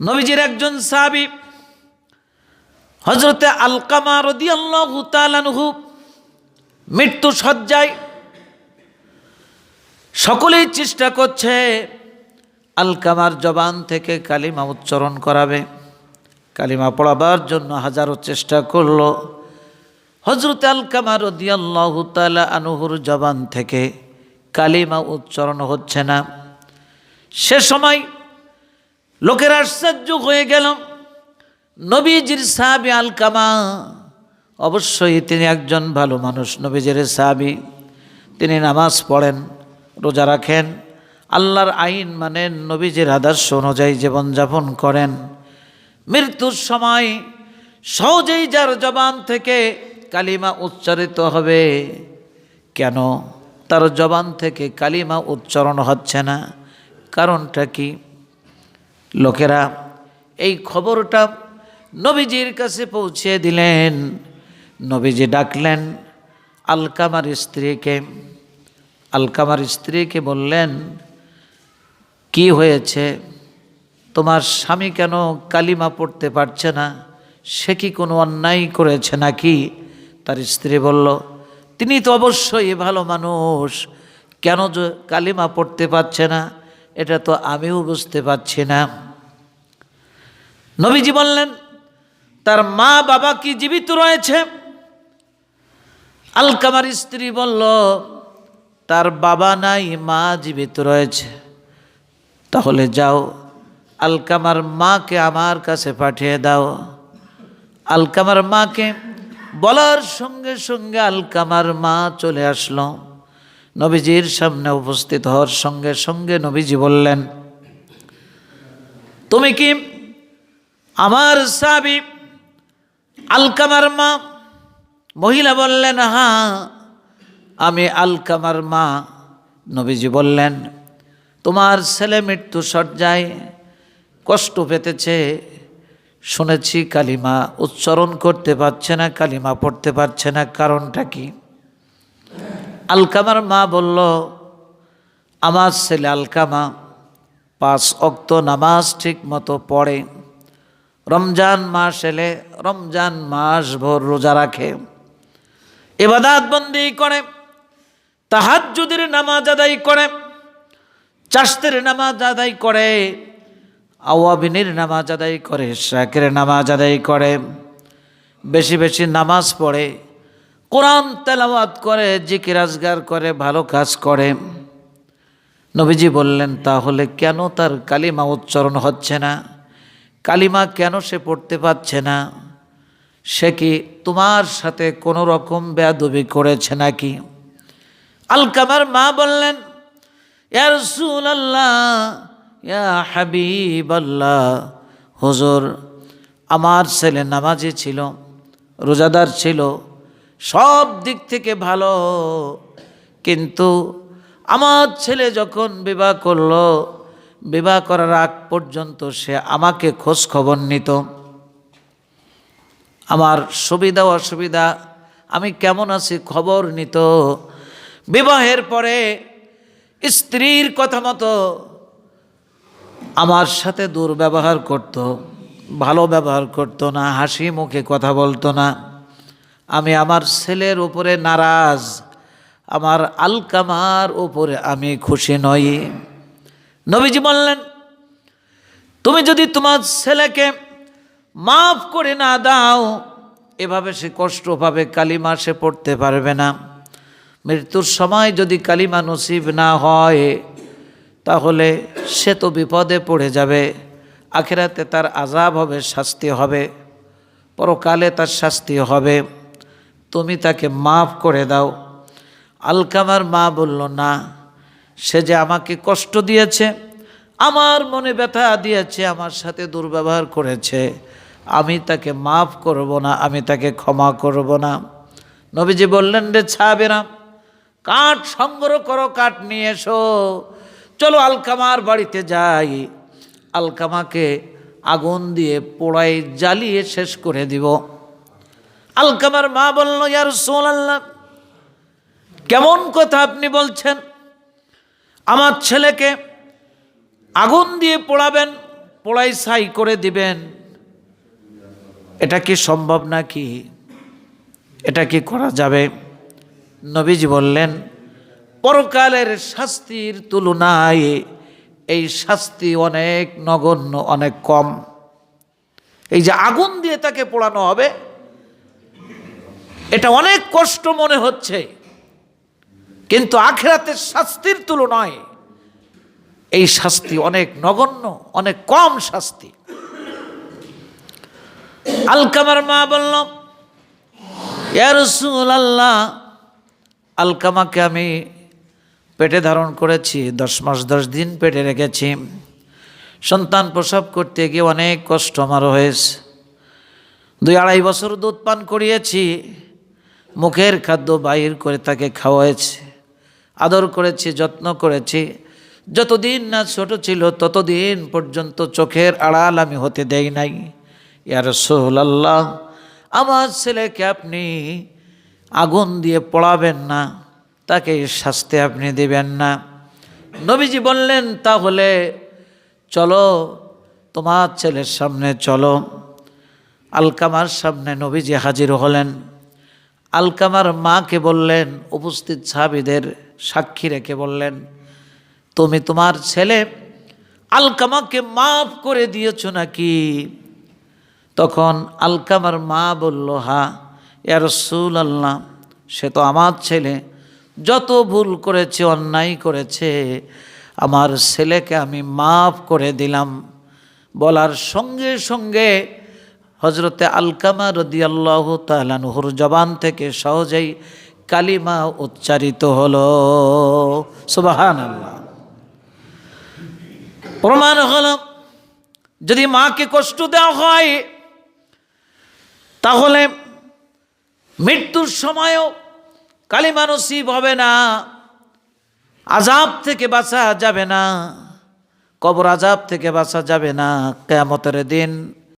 নবীজির একজন সাহাবি হজরতে আলকামা রদিয়াল্লাহু তাআলাহু মৃত্যু সজ্জায় সকলেই চেষ্টা করছে আলকামার জবান থেকে কালিমা উচ্চারণ করাবে। কালিমা পড়াবার জন্য হাজারো চেষ্টা করল। হজরত আলকামা রদিয়াল্লাহু তাআলা আনুহুর জবান থেকে কালিমা উচ্চারণ হচ্ছে না। সে সময় লোকের আশ্চর্য হয়ে গেল। নবীজির সাহাবি আলকামা, অবশ্যই তিনি একজন ভালো মানুষ, নবীজির সাহাবি। তিনি নামাজ পড়েন, রোজা রাখেন। আল্লাহর আইন মানেন নবীজির আদর্শ অনুযায়ী জীবনযাপন করেন। মৃত্যুর সময় সহজেই যার জবান থেকে কালিমা উচ্চারিত হবে। কেন? তার জবান থেকে কালিমা উচ্চারণ হচ্ছে না। কারণটা কি? লোকেরা এই খবরটা নবীজির কাছে পৌঁছে দিলেন। নবীজি ডাকলেন, আলকামার স্ত্রীকে। আলকামার স্ত্রীকে বললেন, কি হয়েছে? তোমার স্বামী কেন কালিমা পড়তে পারছে না? সে কি কোনো অন্যায় করেছে নাকি? তার স্ত্রী বলল, তিনি তো অবশ্যই ভালো মানুষ। কেন কালিমা পড়তে পারছে না, এটা তো আমিও বুঝতে পারছি না। নবীজি বললেন, তার মা বাবা কি জীবিত রয়েছে? আলকামার স্ত্রী বলল, তার বাবা নাই, মা জীবিত রয়েছে। তাহলে যাও, আলকামার মাকে আমার কাছে পাঠিয়ে দাও। আলকামার মাকে বলার সঙ্গে সঙ্গে আলকামার মা চলে আসলো। নবীজির সামনে উপস্থিত হওয়ার সঙ্গে সঙ্গে নবীজি বললেন, তুমি কি আমার সাবি আলকামার মা মহিলা বললেন হ্যাঁ আমি আলকামার মা নবীজি বললেন, তোমার ছেলে মৃত্যু সজ্জায় কষ্ট পেতেছে। শুনেছি কালিমা উচ্চারণ করতে পারছে না, কালিমা পড়তে পারছে না, কারণটা কি? আলকামার মা বলল, আমার ছেলে আলকামা পাঁচ অক্ত নামাজ ঠিক মতো পড়ে। রমজান মাস এলে রমজান মাস ভোর রোজা রাখে এবাদাত বন্দি করে, তাহাজ্জুদের নামাজ আদায় করে চাষদের নামাজ আদায় করে, আওয়াবিনের নামাজ আদায় করে, শাকের নামাজ আদায় করে, বেশি বেশি নামাজ পড়ে, কোরআন তেলাওয়াত করে, জিকির আজগার করে, ভালো কাজ করে। নবীজি বললেন, তাহলে কেন তার কালিমা উচ্চারণ হচ্ছে না? কালিমা কেন সে পড়তে পারছে না? সে কি তোমার সাথে কোনো রকম বেয়াদবি করেছে নাকি? আলকামার মা বললেন, ইয়া রাসূলুল্লাহ, ইয়া হুজুর, আমার ছেলে নামাজি ছিল, রোজাদার ছিল, সব দিক থেকে ভালো। কিন্তু আমার ছেলে যখন বিবাহ করল বিবাহ করার আগ পর্যন্ত সে আমাকে খোঁজ খবর নিত। আমার সুবিধা অসুবিধা, আমি কেমন আছি খবর নিত। বিবাহের পরে স্ত্রীর কথা মতো আমার সাথে দুর্ব্যবহার করত, ভালো ব্যবহার করতো না, হাসি মুখে কথা বলতো না। আমি আমার ছেলের উপরে নারাজ, আমার আলকামার উপরে আমি খুশি নই। নবীজি বললেন, তুমি যদি তোমার ছেলেকে মাফ করে না দাও, এভাবে সে কষ্ট পাবে, কালিমা সে পড়তে পারবে না। মৃত্যুর সময় যদি কালিমা নসিব না হয়, তাহলে সে তো বিপদে পড়ে যাবে, আখেরাতে তার আজাব হবে, শাস্তি হবে, পরকালে তার শাস্তি হবে। তুমি তাকে মাফ করে দাও। আলকামার মা বলল, না। সে যে আমাকে কষ্ট দিয়েছে, আমার মনে ব্যথা দিয়েছে, আমার সাথে দুর্ব্যবহার করেছে, আমি তাকে মাফ করব না, আমি তাকে ক্ষমা করব না। নবীজি বললেন, রে ছাবেরা কাঠ সংগ্রহ করো, কাঠ নিয়ে এসো। চলো আলকামার বাড়িতে যাই। আলকামাকে আগুন দিয়ে পোড়াই জ্বালিয়ে শেষ করে দিব। আলকামার মা বলল ইয়ার সোল আল্লাহ কেমন কথা আপনি বলছেন? আমার ছেলেকে আগুন দিয়ে পোড়াবেন, পোড়াই ছাই করে দিবেন। এটা কি সম্ভব নাকি? এটা কি করা যাবে? নবীজি বললেন, পরকালের শাস্তির তুলনায় এই শাস্তি অনেক নগণ্য, অনেক কম। এই যে আগুন দিয়ে তাকে পোড়ানো হবে, এটা অনেক কষ্ট মনে হচ্ছে। কিন্তু আখেরাতের শাস্তির তুলনায় এই শাস্তি অনেক নগণ্য, অনেক কম শাস্তি। আলকামার মা বলল ইয়ারসুল আল্লাহ আলকামাকে আমি পেটে ধারণ করেছি, দশ মাস, দশ দিন পেটে রেখেছি। সন্তান প্রসব করতে গিয়ে অনেক কষ্ট আমার হয়েছে। দুই আড়াই বছর দুধ পান করিয়েছি, মুখের খাদ্য বাহির করে তাকে খাওয়াইছি আদর করেছি, যত্ন করেছি। যতদিন না ছোট ছিল, ততদিন পর্যন্ত চোখের আড়াল আমি হতে দেই নাই। ইয়ার আল্লাহ আমার ছেলেকে আপনি আগুন দিয়ে পড়াবেন না, তাকে শাস্তি আপনি দিবেন না। নবীজি বললেন, তাহলে চলো, তোমার ছেলের সামনে চলো। আলকামার সামনে নবীজি হাজির হলেন। আলকামার মাকে বললেন, উপস্থিত সাহাবিদের সাক্ষী রেখে বললেন, তুমি তোমার ছেলে আলকামাকে মাফ করে দিয়েছ নাকি? তখন আলকামার মা বলল, হা, ইয়া রসুল আল্লাহ সে তো আমার ছেলে। যত ভুল করেছে, অন্যায় করেছে, আমার ছেলেকে আমি মাফ করে দিলাম। বলার সঙ্গে সঙ্গে হজরতে আলকামা রদিয়াল্লাহ তালানহুর জবান থেকে সহজেই কালিমা উচ্চারিত হলো। সুবাহান আল্লাহ প্রমাণ হল, যদি মাকে কষ্ট দেওয়া হয়, তাহলে মৃত্যুর সময়ও কালিমা নসিব হবে না আজাব থেকে বাঁচা যাবে না, কবর আজাব থেকে বাঁচা যাবে না, কেয়ামতের দিন